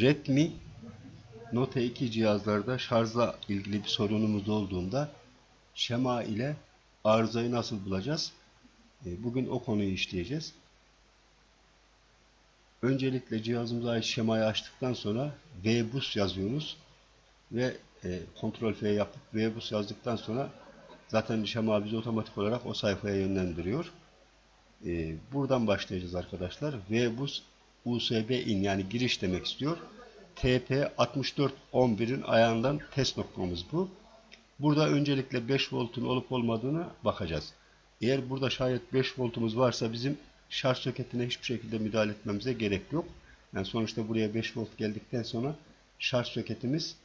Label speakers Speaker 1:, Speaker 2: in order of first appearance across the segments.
Speaker 1: Redmi Note 2 cihazlarda şarjla ilgili bir sorunumuz olduğunda şema ile arızayı nasıl bulacağız? E, Bugün o konuyu işleyeceğiz. Öncelikle cihazımıza ait şemayı açtıktan sonra VBus yazıyoruz ve e, Ctrl F yapıp VBus yazdıktan sonra zaten şema bizi otomatik olarak o sayfaya yönlendiriyor. E, buradan başlayacağız arkadaşlar. VBus USB in yani giriş demek istiyor. TP6411'in ayağından test noktamız bu. Burada öncelikle 5 voltun olup olmadığını bakacağız. Eğer burada şayet 5 voltumuz varsa bizim şarj soketine hiçbir şekilde müdahale etmemize gerek yok. Yani sonuçta buraya 5 volt geldikten sonra şarj soketimiz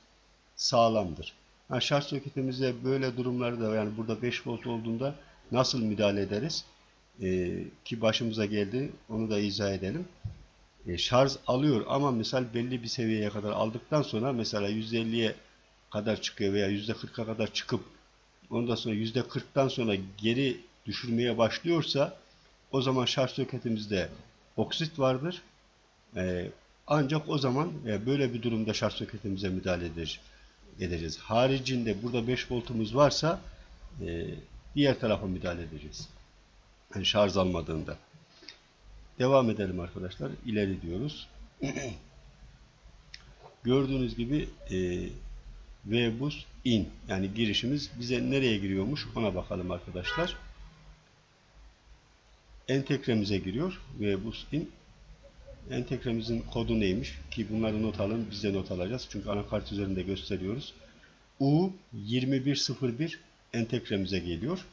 Speaker 1: sağlamdır. Ha, şarj soketimize böyle durumlarda yani burada 5 volt olduğunda nasıl müdahale ederiz? Ee, ki başımıza geldi onu da izah edelim. E, şarj alıyor ama misal belli bir seviyeye kadar aldıktan sonra mesela %50'ye kadar çıkıyor veya %40'a kadar çıkıp ondan sonra %40'tan sonra geri düşürmeye başlıyorsa o zaman şarj soketimizde oksit vardır. E, ancak o zaman e, böyle bir durumda şarj soketimize müdahale edeceğiz. edeceğiz. Haricinde burada 5 voltumuz varsa e, diğer tarafa müdahale edeceğiz. Yani şarj almadığında. Devam edelim arkadaşlar. İleri diyoruz. Gördüğünüz gibi e, VBus in yani girişimiz bize nereye giriyormuş ona bakalım arkadaşlar. Entegremize giriyor. VBus in. Entegremizin kodu neymiş? Ki bunları not alın. Biz de not alacağız. Çünkü anakart üzerinde gösteriyoruz. U2101 entegremize geliyor.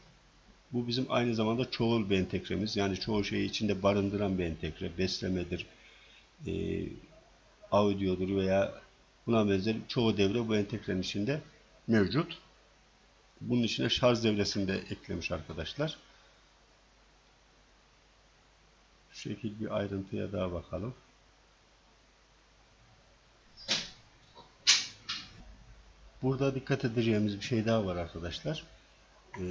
Speaker 1: Bu bizim aynı zamanda çoğul bir entegremiz. Yani çoğu şeyi içinde barındıran bir entegre. Beslemedir, e, audiodur veya buna benzer çoğu devre bu entegrenin içinde mevcut. Bunun içine şarj devresini de eklemiş arkadaşlar. Şu şekil bir ayrıntıya daha bakalım. Burada dikkat edeceğimiz bir şey daha var arkadaşlar. Ee,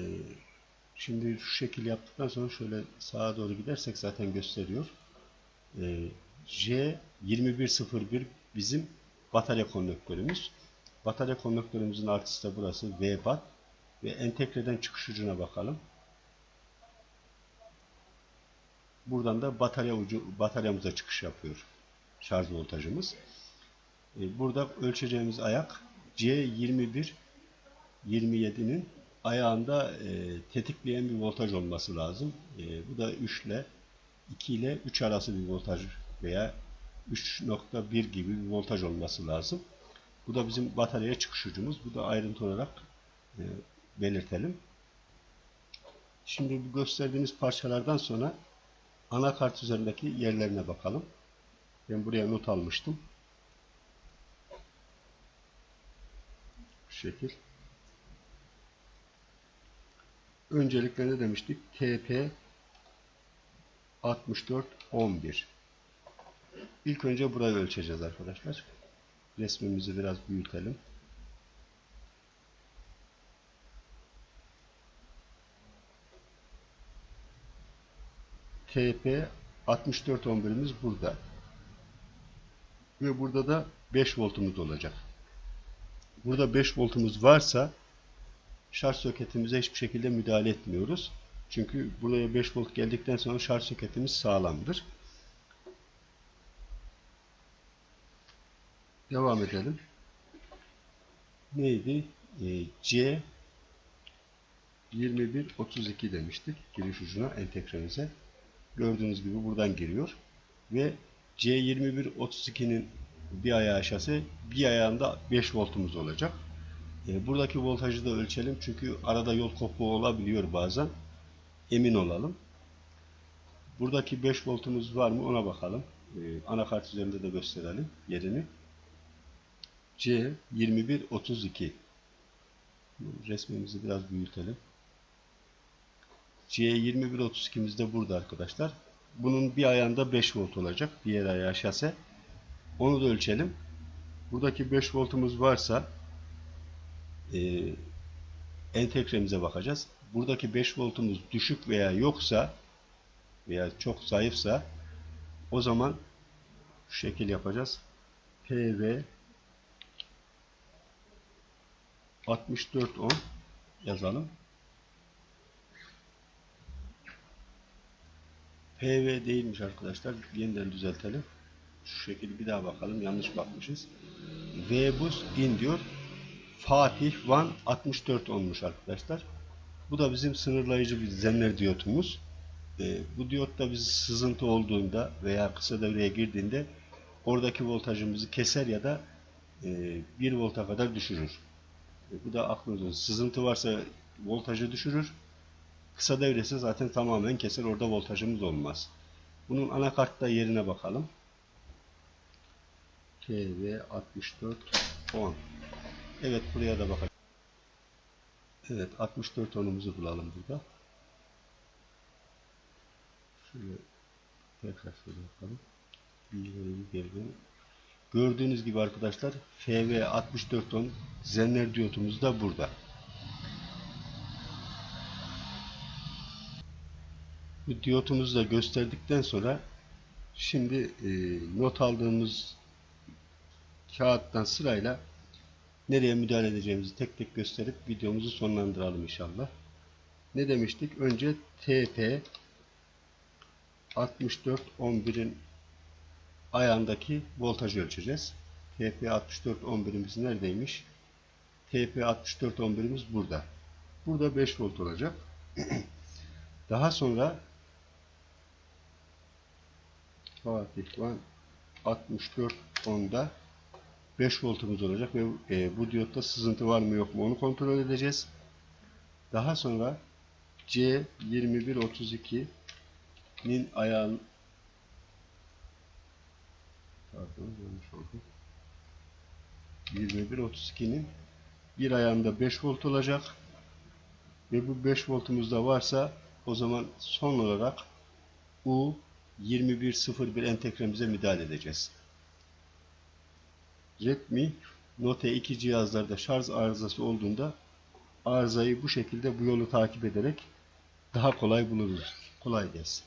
Speaker 1: Şimdi şu şekil yaptıktan sonra şöyle sağa doğru gidersek zaten gösteriyor. Ee, J2101 bizim batarya konnektörümüz. Batarya konnektörümüzün artısı da burası V-BAT ve entegreden çıkış ucuna bakalım. Buradan da batarya ucu bataryamıza çıkış yapıyor şarj voltajımız. Ee, burada ölçeceğimiz ayak C21 27'nin ayağında e, tetikleyen bir voltaj olması lazım. E, bu da 3 ile 2 ile 3 arası bir voltaj veya 3.1 gibi bir voltaj olması lazım. Bu da bizim bataryaya çıkış ucumuz. Bu da ayrıntı olarak e, belirtelim. Şimdi bu gösterdiğimiz parçalardan sonra anakart üzerindeki yerlerine bakalım. Ben buraya not almıştım. Bu şekil. Öncelikle ne demiştik? TP 6411 İlk önce burayı ölçeceğiz arkadaşlar. Resmimizi biraz büyütelim. TP 6411'imiz burada. Ve burada da 5 voltumuz olacak. Burada 5 voltumuz varsa şarj soketimize hiçbir şekilde müdahale etmiyoruz. Çünkü buraya 5 volt geldikten sonra şarj soketimiz sağlamdır. Devam edelim. Neydi? Ee, C 2132 demiştik giriş ucuna entegremize. Gördüğünüz gibi buradan giriyor. Ve C2132'nin bir ayağı aşağısı bir ayağında 5 voltumuz olacak. E, buradaki voltajı da ölçelim çünkü arada yol kopma olabiliyor bazen. Emin olalım. Buradaki 5 voltumuz var mı ona bakalım. E, anakart üzerinde de gösterelim yerini. C 2132 resmimizi biraz büyütelim. C2132'miz de burada arkadaşlar. Bunun bir ayağında 5 volt olacak. Diğer ayağı şase. Onu da ölçelim. Buradaki 5 voltumuz varsa e, entegremize bakacağız. Buradaki 5 voltumuz düşük veya yoksa veya çok zayıfsa o zaman şu şekil yapacağız. PV 6410 yazalım. PV değilmiş arkadaşlar. Yeniden düzeltelim. Şu şekilde bir daha bakalım. Yanlış bakmışız. V bus in diyor. Fatih Van 64 olmuş arkadaşlar. Bu da bizim sınırlayıcı bir zemler diyotumuz. Ee, bu diyotta biz sızıntı olduğunda veya kısa devreye girdiğinde oradaki voltajımızı keser ya da e, 1 volta kadar düşürür. E, bu da aklınızda. Sızıntı varsa voltajı düşürür. Kısa devresi zaten tamamen keser. Orada voltajımız olmaz. Bunun anakartta yerine bakalım. KV 64 10 Evet buraya da bakalım. Evet 64 onumuzu bulalım burada. Şöyle tekrar şöyle bakalım. Bilgileri geldi. Gördüğünüz gibi arkadaşlar FV 64 on Zenner diyotumuz da burada. Bu diyotumuzu da gösterdikten sonra şimdi e, not aldığımız kağıttan sırayla nereye müdahale edeceğimizi tek tek gösterip videomuzu sonlandıralım inşallah. Ne demiştik? Önce TP 6411'in ayağındaki voltajı ölçeceğiz. TP 6411'imiz neredeymiş? TP 6411'imiz burada. Burada 5 volt olacak. Daha sonra Fatih Van 64 onda 5 voltumuz olacak ve e, bu diyotta sızıntı var mı yok mu onu kontrol edeceğiz. Daha sonra C2132'nin ayağın pardon yanlış oldu. 2132'nin bir ayağında 5 volt olacak ve bu 5 voltumuz da varsa o zaman son olarak U 2101 entegremize müdahale edeceğiz. Redmi Note 2 cihazlarda şarj arızası olduğunda arızayı bu şekilde bu yolu takip ederek daha kolay buluruz. Kolay gelsin.